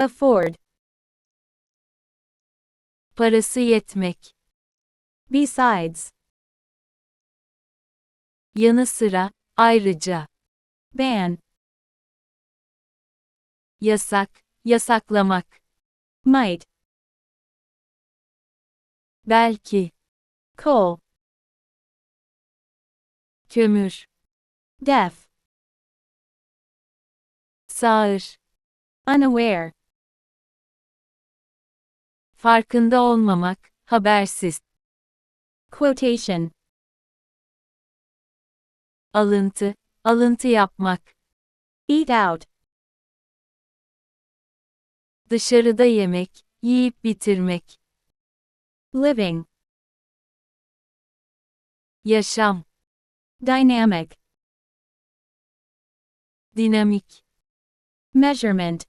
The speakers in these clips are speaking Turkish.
afford, parası yetmek, besides, yanı sıra, ayrıca, ban, yasak, yasaklamak, might, belki, coal, kömür, deaf, sağır, unaware, farkında olmamak, habersiz, quotation, alıntı, alıntı yapmak, eat out, dışarıda yemek, yiyip bitirmek, living, yaşam, dynamic, dinamik, measurement,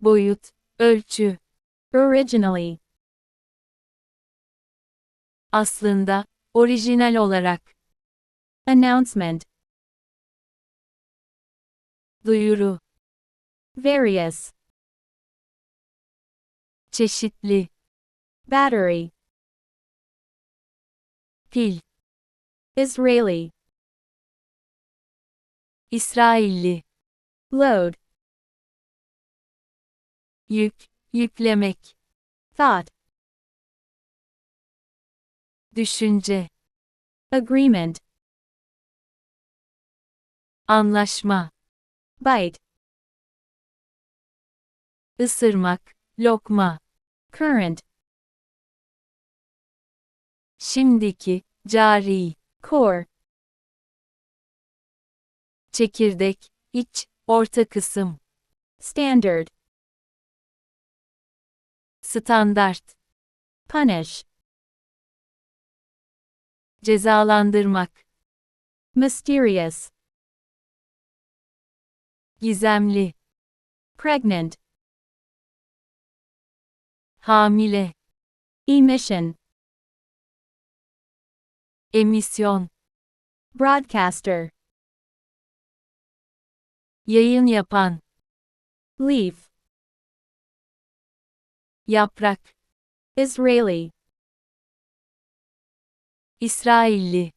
boyut, ölçü, originally, aslında, orijinal olarak, announcement, duyuru, various, çeşitli, battery, pil, Israeli, İsrailli, load, yük, yüklemek, thought, düşünce, agreement, anlaşma, bite, ısırmak, lokma, current, şimdiki, cari, core, çekirdek, iç, orta kısım, standard, standart, punish, cezalandırmak, mysterious, gizemli, pregnant, hamile, emission, emisyon, broadcaster, yayın yapan, leaf, yaprak, Israeli, İsrailli,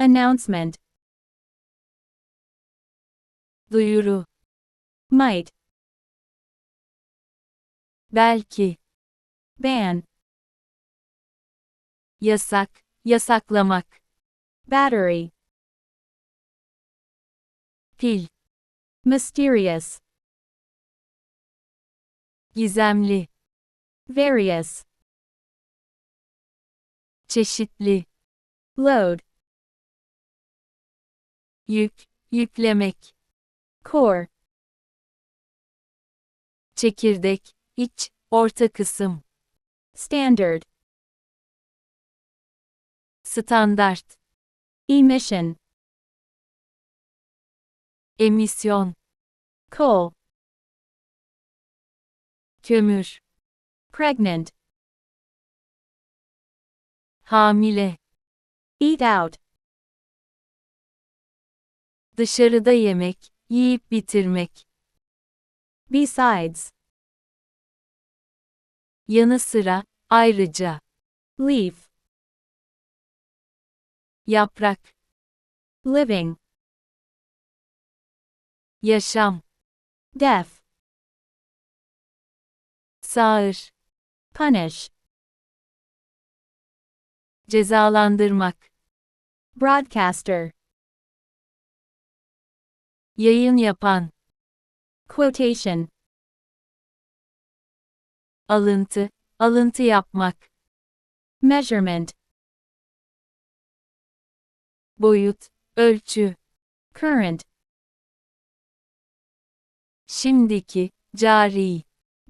announcement, duyuru, might, belki, ban, yasak, yasaklamak, battery, pil, mysterious, gizemli, various, çeşitli, load, yük, yüklemek, core, çekirdek, iç, orta kısım, standard, standart, emission, emisyon, coal, kömür, pregnant, hamile, eat out, dışarıda yemek, yiyip bitirmek, besides, yanı sıra, ayrıca, leaf, yaprak, living, yaşam, deaf, sağır, punish, cezalandırmak, broadcaster, yayın yapan, quotation, alıntı, alıntı yapmak, measurement, boyut, ölçü, current, şimdiki, cari,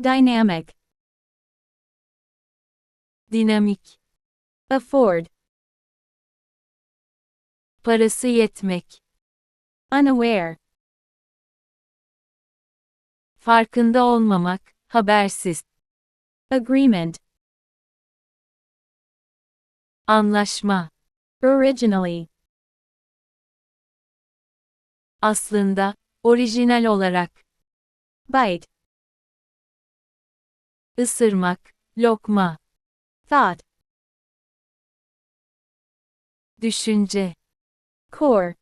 dynamic, dinamik, afford, parası yetmek, unaware, farkında olmamak, habersiz, agreement, anlaşma, originally, aslında, orijinal olarak, bite, ısırmak, lokma, thought, düşünce, core,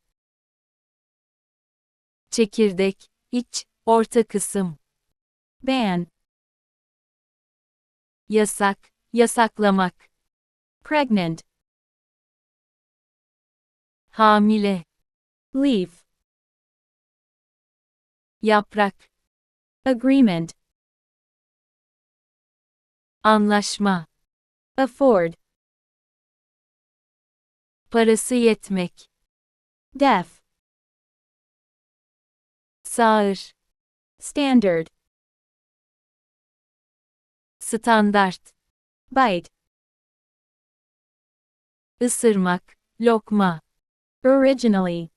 çekirdek, iç, orta kısım, ban, yasak, yasaklamak, pregnant, hamile, leaf, yaprak, agreement, anlaşma, afford, parası yetmek, deaf, sağır, standard, standart, bite, ısırmak, lokma, originally,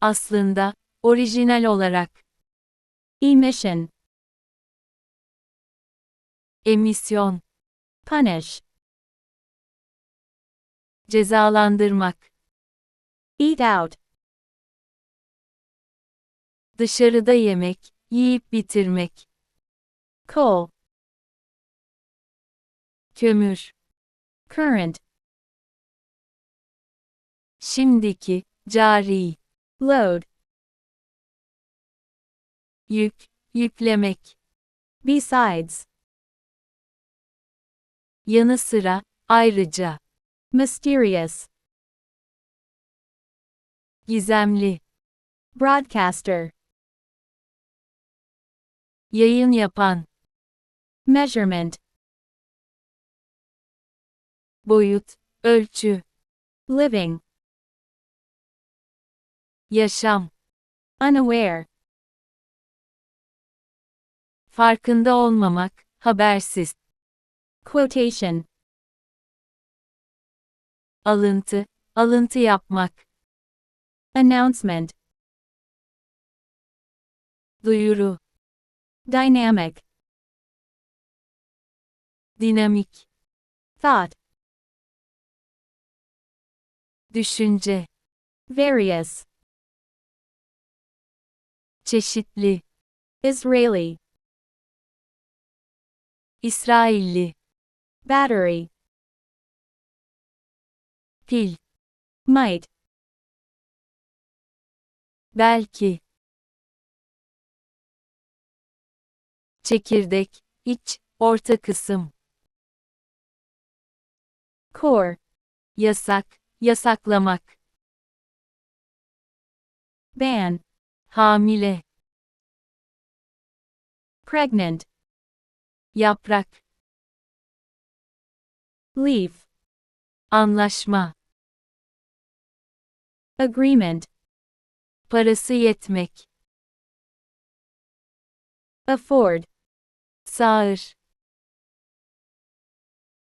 aslında, orijinal olarak, emission, emisyon, punish, cezalandırmak, eat out, dışarıda yemek, yiyip bitirmek, coal, kömür, current, şimdiki, cari, load, yük, yüklemek, besides, yanı sıra, ayrıca, mysterious, gizemli, broadcaster, yayın yapan, measurement, boyut, ölçü, living, yaşam, unaware, farkında olmamak, habersiz, quotation, alıntı, alıntı yapmak, announcement, duyuru, dynamic, dinamik, thought, düşünce, various, çeşitli, Israeli, İsrailli, battery, pil, might, belki, çekirdek, iç, orta kısım, core, yasak, yasaklamak, ban, hamile, pregnant, yaprak, leaf, anlaşma, agreement, parası yetmek, afford, sağır,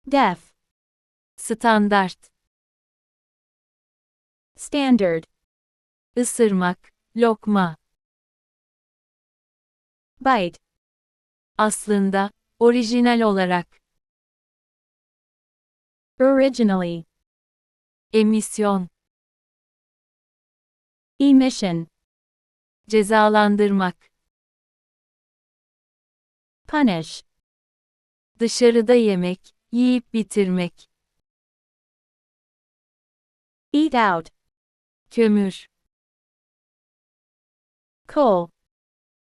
deaf, standart, standard, ısırmak, lokma, bite, aslında, orijinal olarak, originally, emisyon, emission, cezalandırmak, punish, dışarıda yemek, yiyip bitirmek, eat out, kömür, coal,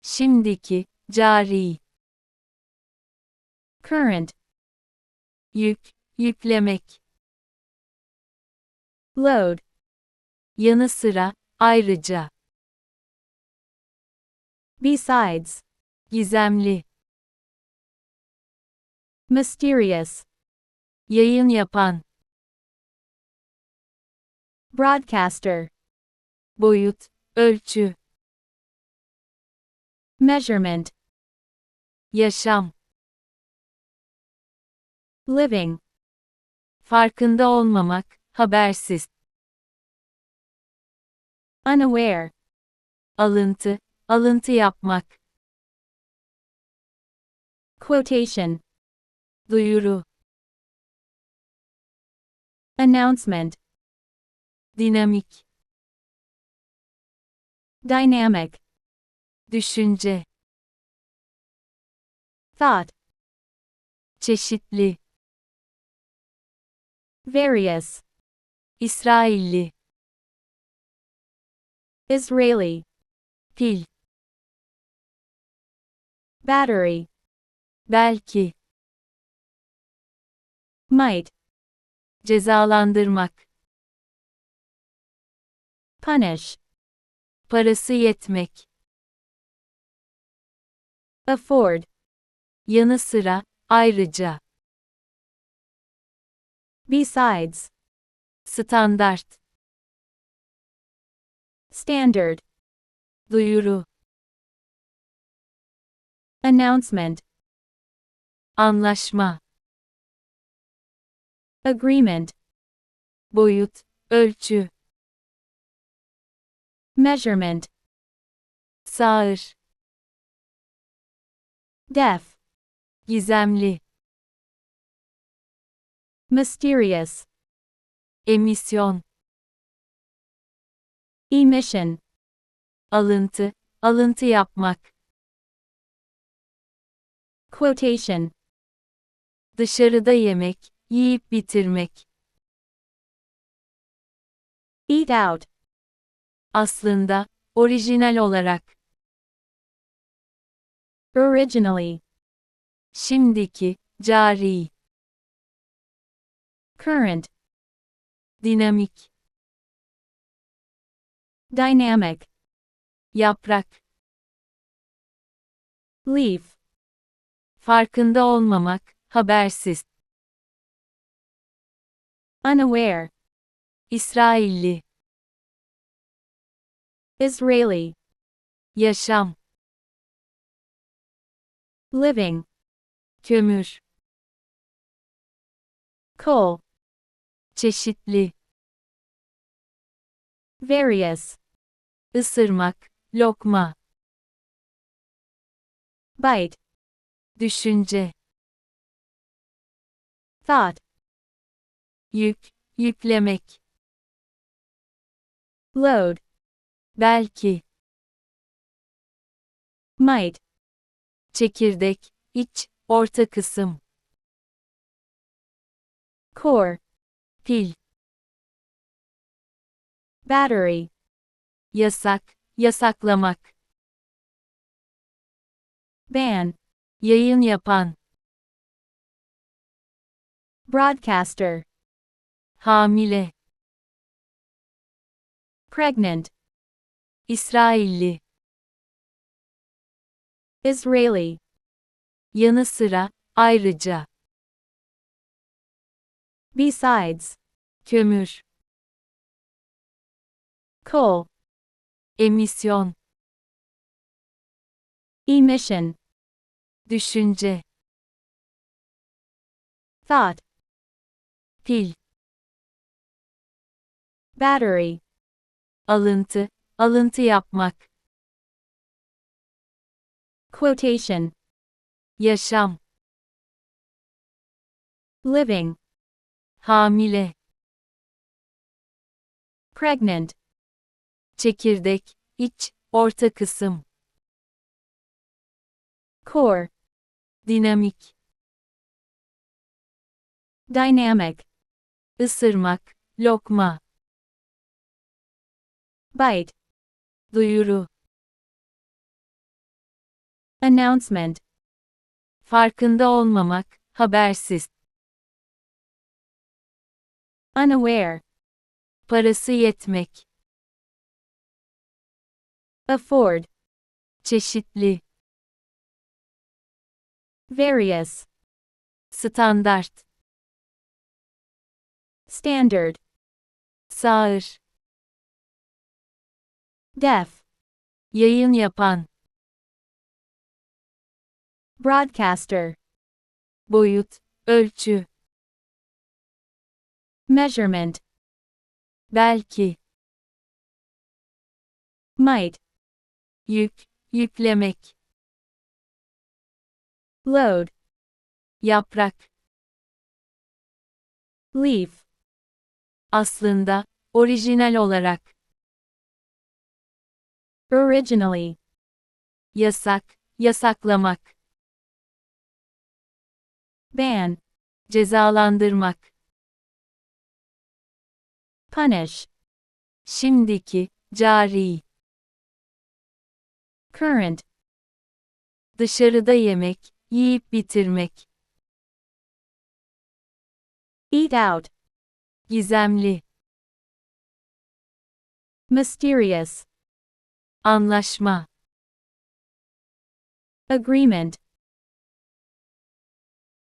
şimdiki, cari, current, yük, yüklemek, load, yanı sıra, ayrıca, besides, gizemli, mysterious, yayın yapan, broadcaster, boyut, ölçü, measurement, yaşam, living, farkında olmamak, habersiz, unaware, alıntı, alıntı yapmak, quotation, duyuru, announcement, dinamik, dynamic, Düşünce, thought, çeşitli, various, İsrailli, Israeli, pil, battery, belki, might, cezalandırmak, punish, parası yetmek, afford, yanı sıra, ayrıca, besides, standart, standard, duyuru, announcement, anlaşma, agreement, boyut, ölçü, measurement, sağır, deaf, gizemli, mysterious, emisyon, emission, alıntı, alıntı yapmak, quotation, dışarıda yemek, yiyip bitirmek, eat out, aslında, orijinal olarak, originally, şimdiki, cari, current, dinamik, dynamic, yaprak, leaf, farkında olmamak, habersiz, unaware, İsrailli, Israeli, yaşam, living, kömür, coal, çeşitli, various, ısırmak, lokma, bite, düşünce, thought, yük, yüklemek, load, belki, might, çekirdek, iç, orta kısım, core, pil, battery, yasak, yasaklamak, ban, yayın yapan, broadcaster, hamile, pregnant, İsrailli, Israeli, yanı sıra, ayrıca, besides, kömür, coal, emisyon, emission, düşünce, thought, pil, battery, alıntı, alıntı yapmak, quotation, yaşam, living, hamile, pregnant, çekirdek, iç, orta kısım, core, dinamik, dynamic, ısırmak, lokma, bite, duyuru, announcement, farkında olmamak, habersiz, unaware, parası yetmek, afford, çeşitli, various, standart, standard, sağır, deaf, yayın yapan, broadcaster, boyut, ölçü, measurement, belki, might, yük, yüklemek, load, yaprak, leaf, aslında, orijinal olarak, originally, yasak, yasaklamak, ban, cezalandırmak, punish, şimdiki, cari, current, dışarıda yemek, yiyip bitirmek, eat out, gizemli, mysterious, anlaşma, agreement,